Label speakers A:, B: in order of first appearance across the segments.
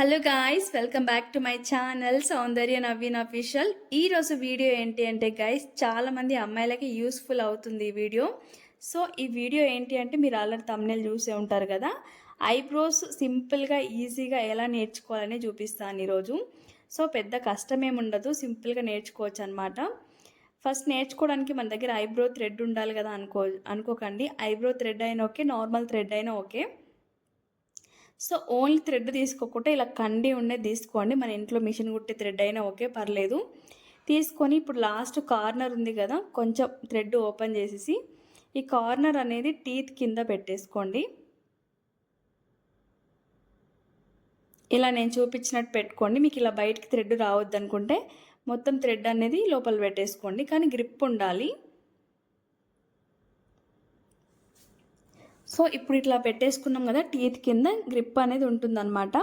A: Hello guys welcome back to my channel Soundarya Naveen official ఈరోజు video ఏంటి అంటే guys చాలామంది అమ్మాయిలకి యూస్ఫుల్ అవుతుంది ఈ వీడియో సో ఈ వీడియో ఏంటి అంటే మీరు ఆల్రెడీ తమ్నేలు చూసే ఉంటారు కదా ఐబ్రోస్ సింపుల్గా ఈజీగా ఎలా నేర్చుకోవాలని చూపిస్తాను ఈరోజు సో పెద్ద కష్టం ఉండదు సింపుల్గా నేర్చుకోవచ్చు అనమాట ఫస్ట్ నేర్చుకోవడానికి మన దగ్గర ఐబ్రో థ్రెడ్ ఉండాలి కదా అనుకో అనుకోకండి. ఐబ్రో థ్రెడ్ అయినా ఓకే నార్మల్ థ్రెడ్ అయినా ఓకే సో ఓన్లీ థ్రెడ్ తీసుకోకుండా ఇలా కండి ఉండేది తీసుకోండి. మన ఇంట్లో మిషన్ కుట్టే థ్రెడ్ అయినా ఓకే పర్లేదు. తీసుకొని ఇప్పుడు లాస్ట్ కార్నర్ ఉంది కదా కొంచెం థ్రెడ్ ఓపెన్ చేసేసి ఈ కార్నర్ అనేది టీత్ కింద పెట్టేసుకోండి. ఇలా నేను చూపించినట్టు పెట్టుకోండి. మీకు ఇలా బయటికి థ్రెడ్ రావద్దు అనుకుంటే మొత్తం థ్రెడ్ అనేది లోపల పెట్టేసుకోండి. కానీ గ్రిప్ ఉండాలి. సో ఇప్పుడు ఇట్లా పెట్టేసుకున్నాం కదా టీత్ కింద గ్రిప్ అనేది ఉంటుందన్నమాట.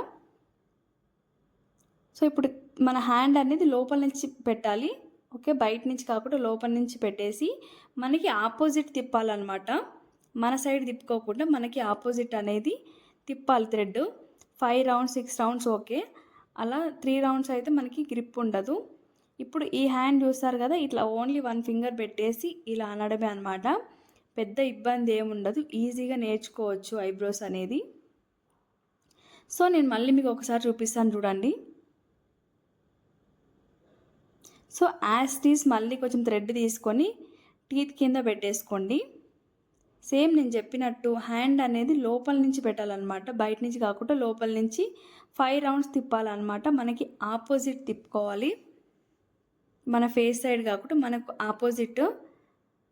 A: సో ఇప్పుడు మన హ్యాండ్ అనేది లోపల నుంచి పెట్టాలి. ఓకే బయట నుంచి కాకుండా లోపల నుంచి పెట్టేసి మనకి ఆపోజిట్ తిప్పాలన్నమాట. మన సైడ్ తిప్పుకోకుండా మనకి ఆపోజిట్ అనేది తిప్పాలి thread five rounds six rounds okay అలా త్రీ రౌండ్స్ అయితే మనకి గ్రిప్ ఉండదు. ఇప్పుడు ఈ హ్యాండ్ చూస్తారు కదా ఇట్లా ఓన్లీ వన్ ఫింగర్ పెట్టేసి ఇలా అనడమే అనమాట పెద్ద ఇబ్బంది ఏముండదు. ఈజీగా నేర్చుకోవచ్చు ఐబ్రోస్ అనేది. సో నేను మళ్ళీ మీకు ఒకసారి చూపిస్తాను చూడండి. సో యాస్ టీస్ మళ్ళీ కొంచెం థ్రెడ్ తీసుకొని టీత్ కింద పెట్టేసుకోండి. సేమ్ నేను చెప్పినట్టు హ్యాండ్ అనేది లోపల నుంచి పెట్టాలన్నమాట. బయట నుంచి కాకుండా లోపల నుంచి ఫైవ్ రౌండ్స్ తిప్పాలన్నమాట. మనకి ఆపోజిట్ తిప్పుకోవాలి. మన ఫేస్ సైడ్ కాకుండా మనకు ఆపోజిట్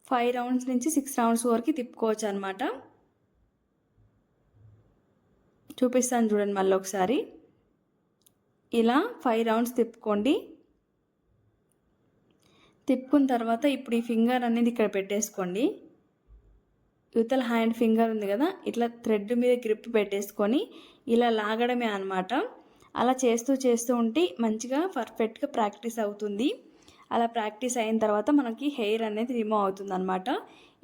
A: ఫైవ్ రౌండ్స్ నుంచి సిక్స్ రౌండ్స్ వరకు తిప్పుకోవచ్చు అనమాట చూపిస్తాను చూడండి మళ్ళీ ఒకసారి. ఇలా ఫైవ్ రౌండ్స్ తిప్పుకోండి. తిప్పుకున్న తర్వాత ఇప్పుడు ఈ ఫింగర్ అనేది ఇక్కడ పెట్టేసుకోండి. యువతల హ్యాండ్ ఫింగర్ ఉంది కదా ఇట్లా థ్రెడ్ మీద గ్రిప్ పెట్టేసుకొని ఇలా లాగడమే అనమాట అలా చేస్తూ చేస్తూ ఉంటే మంచిగా పర్ఫెక్ట్గా ప్రాక్టీస్ అవుతుంది. అలా ప్రాక్టీస్ అయిన తర్వాత మనకి హెయిర్ అనేది రిమూవ్ అవుతుంది అనమాట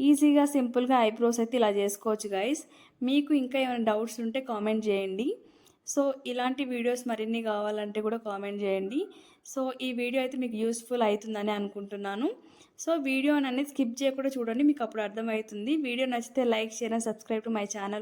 A: ఈజీగా సింపుల్గా ఐబ్రోస్ అయితే ఇలా చేసుకోవచ్చు గైస్ మీకు ఇంకా ఏమైనా డౌట్స్ ఉంటే కామెంట్ చేయండి. సో ఇలాంటి వీడియోస్ మరిన్ని కావాలంటే కూడా కామెంట్ చేయండి. సో ఈ వీడియో అయితే మీకు యూస్ఫుల్ అవుతుందని అనుకుంటున్నాను. సో వీడియో అనేది స్కిప్ చేయకుండా చూడండి మీకు అప్పుడు అర్థమవుతుంది. వీడియో నచ్చితే like share and subscribe to my channel.